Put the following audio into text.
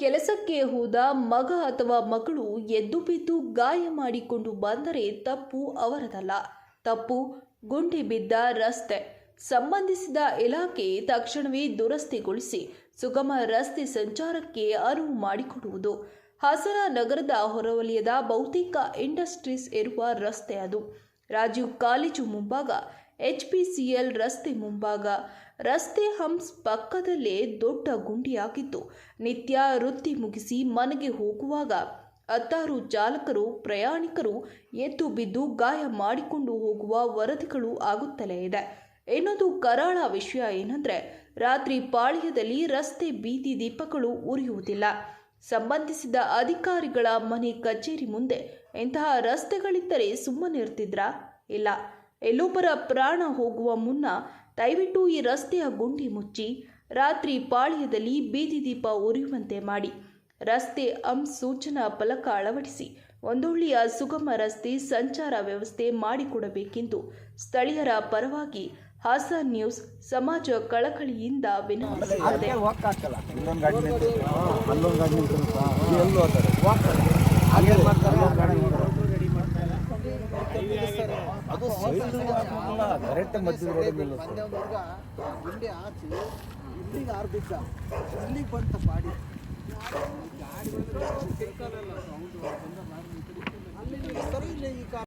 ಕೆಲಸಕ್ಕೆ ಹೋದ ಮಗ ಅಥವಾ ಮಗಳು ಎದ್ದು ಬಿದ್ದು ಗಾಯ ಮಾಡಿಕೊಂಡು ಬಂದರೆ ತಪ್ಪು ಅವರದಲ್ಲ. ತಪ್ಪು ಗುಂಡಿ ಬಿದ್ದ ರಸ್ತೆ. ಸಂಬಂಧಿಸಿದ ಇಲಾಖೆ ತಕ್ಷಣವೇ ದುರಸ್ತಿಗೊಳಿಸಿ ಸುಗಮ ರಸ್ತೆ ಸಂಚಾರಕ್ಕೆ ಅನುವು ಮಾಡಿಕೊಡುವುದು. ಹಾಸನ ನಗರದ ಹೊರವಲಯದ ಬಹುತೇಕ ಇಂಡಸ್ಟ್ರೀಸ್ ಇರುವ ರಸ್ತೆ ಅದು. ರಾಜೀವ್ ಕಾಲೇಜು ಮುಂಭಾಗ ಎಚ್ಪಿಸಿಎಲ್ ರಸ್ತೆ ಮುಂಭಾಗ. ರಸ್ತೆ ಹಂಸ್ ಪಕ್ಕದಲ್ಲೇ ದೊಡ್ಡ ಗುಂಡಿಯಾಗಿತ್ತು. ನಿತ್ಯ ವೃತ್ತಿ ಮುಗಿಸಿ ಮನೆಗೆ ಹೋಗುವಾಗ ಹತ್ತಾರು ಚಾಲಕರು, ಪ್ರಯಾಣಿಕರು ಎದ್ದು ಬಿದ್ದು ಗಾಯ ಮಾಡಿಕೊಂಡು ಹೋಗುವ ವರದಿಗಳು ಆಗುತ್ತಲೇ ಇದೆ. ಇನ್ನೊಂದು ಕರಾಳ ವಿಷಯ ಏನಂದ್ರೆ, ರಾತ್ರಿ ಪಾಳ್ಯದಲ್ಲಿ ರಸ್ತೆ ಬೀದಿ ದೀಪಗಳು ಉರಿಯುವುದಿಲ್ಲ. ಸಂಬಂಧಿಸಿದ ಅಧಿಕಾರಿಗಳ ಮನೆ ಕಚೇರಿ ಮುಂದೆ ಇಂತಹ ರಸ್ತೆಗಳಿದ್ದರೆ ಸುಮ್ಮನಿರ್ತಿದ್ರಾ? ಇಲ್ಲ. ಎಲ್ಲೊಬ್ಬರ ಪ್ರಾಣ ಹೋಗುವ ಮುನ್ನ ದಯವಿಟ್ಟು ಈ ರಸ್ತೆಯ ಗುಂಡಿ ಮುಚ್ಚಿ ರಾತ್ರಿ ಪಾಳ್ಯದಲ್ಲಿ ಬೀದಿ ದೀಪ ಉರಿಯುವಂತೆ ಮಾಡಿ. ರಸ್ತೆ ಅಂ ಸೂಚನಾ ಫಲಕ ಅಳವಡಿಸಿ ಒಂದೊಳ್ಳೆಯ ಸುಗಮ ರಸ್ತೆ ಸಂಚಾರ ವ್ಯವಸ್ಥೆ ಮಾಡಿಕೊಡಬೇಕೆಂದು ಸ್ಥಳೀಯರ ಪರವಾಗಿ ಹಾಸನ್ ನ್ಯೂಸ್ ಸಮಾಜ ಕಳಕಳಿಯಿಂದ. ಅಲ್ಲೊಂದು ಅದು ಸೈಡ್ ಕರೆಕ್ಟ್ ರೋಡ್ ಹಾಕಿ ಇಲ್ಲಿಗೆ ಆರ್ಬಿದ್ದ ಇಲ್ಲಿಗೆ ಬಂತ ಪಾಡಿ.